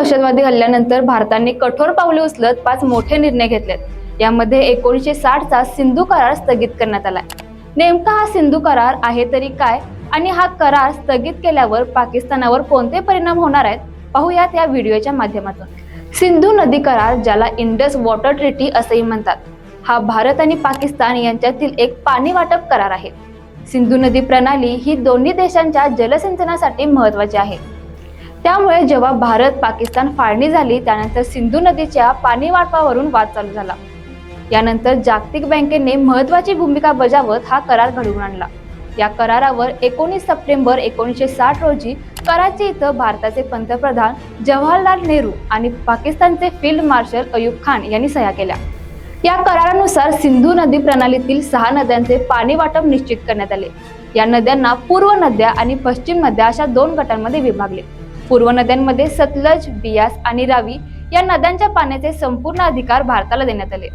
दहशतवादी हल्ल्यानंतर भारताने कठोर पावले उचलत पाच मोठे निर्णय घेतलेत. यामध्ये एकोणीसशे साठचा सिंधू करार स्थगित करण्यात आला नेमका हा सिंधू करार आहे तरी काय आणि हा करार स्थगित केल्यावर पाकिस्तानावर कोणते परिणाम होणार आहेत पाहूयात या व्हिडिओच्या माध्यमातून. सिंधू नदी करार ज्याला इंडस वॉटर ट्रिटी असंही म्हणतात हा भारत आणि पाकिस्तान यांच्यातील एक पाणी वाटप करार आहे. सिंधू नदी प्रणाली ही दोन्ही देशांच्या जलसिंचनासाठी महत्वाची आहे. त्यामुळे जेव्हा भारत पाकिस्तान फाळणी झाली त्यानंतर सिंधू नदीच्या पाणी वाटपावरून वाद चालू झाला. यानंतर जागतिक बँकेने महत्वाची भूमिका बजावत हा करार घडवून आणला. या करारावर एकोणीस सप्टेंबर एकोणीसशे साठ रोजी कराची इथं भारताचे पंतप्रधान जवाहरलाल नेहरू आणि पाकिस्तानचे फील्ड मार्शल अयूब खान यांनी सह्या केल्या. या करारानुसार सिंधू नदी प्रणालीतील सहा नद्यांचे पाणी वाटप निश्चित करण्यात आले. या नद्यांना पूर्व नद्या आणि पश्चिम नद्या अशा दोन गटांमध्ये विभागले. पूर्व नद्यांमध्ये सतलज बियास आणि रावी या नद्यांच्या पाण्याचे संपूर्ण अधिकार भारताला देण्यात आले.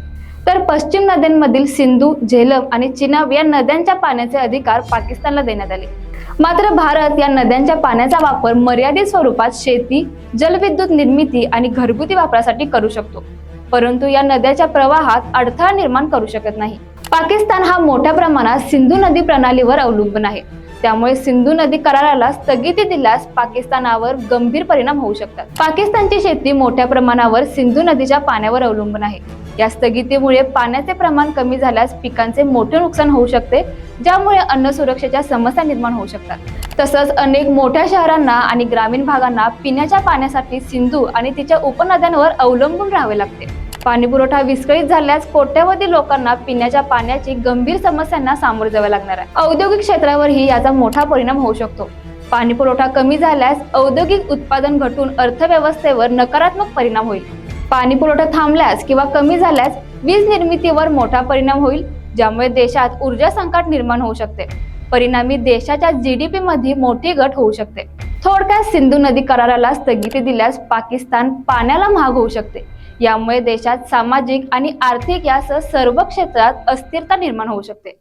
तर पश्चिम नद्यांमधील सिंधू झेलम आणि चिनाब या नद्यांच्या पाण्याचे अधिकार पाकिस्तानला देण्यात आले. मात्र भारत या नद्यांच्या पाण्याचा वापर मर्यादित स्वरूपात शेती जलविद्युत निर्मिती आणि घरगुती वापरासाठी करू शकतो. परंतु या नद्याच्या प्रवाहात अडथळा निर्माण करू शकत नाही. पाकिस्तान हा मोठ्या प्रमाणात सिंधू नदी प्रणालीवर अवलंबून आहे. त्यामुळे सिंधू नदी कराराला स्थगिती दिल्यास पाकिस्तानावर गंभीर परिणाम होऊ शकतात. पाकिस्तानची शेती मोठ्या प्रमाणावर सिंधू नदीच्या पाण्यावर अवलंबून आहे. या स्थगितीमुळे पाण्याचे प्रमाण कमी झाल्यास पिकांचे मोठे नुकसान होऊ शकते ज्यामुळे अन्न सुरक्षेच्या समस्या निर्माण होऊ शकतात. तसंच अनेक मोठ्या शहरांना आणि ग्रामीण भागांना पिण्याच्या पाण्यासाठी सिंधू आणि तिच्या उपनद्यांवर अवलंबून राहावे लागते. पाणीपुरवठा विस्कळीत झाल्यास कोट्यावधी लोकांना पिण्याच्या पाण्याची गंभीर समस्यांना सामोरे जावे लागणार आहे. औद्योगिक क्षेत्रावरही याचा मोठा परिणाम होऊ शकतो. पाणी पुरवठा कमी झाल्यास औद्योगिक उत्पादन घटून अर्थव्यवस्थेवर नकारात्मक परिणाम होईल. पाणी पुरवठा थांबल्यास किंवा कमी झाल्यास वीज निर्मितीवर मोठा परिणाम होईल ज्यामुळे देशात ऊर्जा संकट निर्माण होऊ शकते. परिणामी देशाच्या जीडीपी मध्ये मोठी घट होऊ शकते. थोडक्यात सिंधू नदी कराराला स्थगिती दिल्यास पाकिस्तान पाण्याला महाग होऊ शकते. यामुळे देशात सामाजिक आणि आर्थिक यासह सर्व क्षेत्रात अस्थिरता निर्माण होऊ शकते.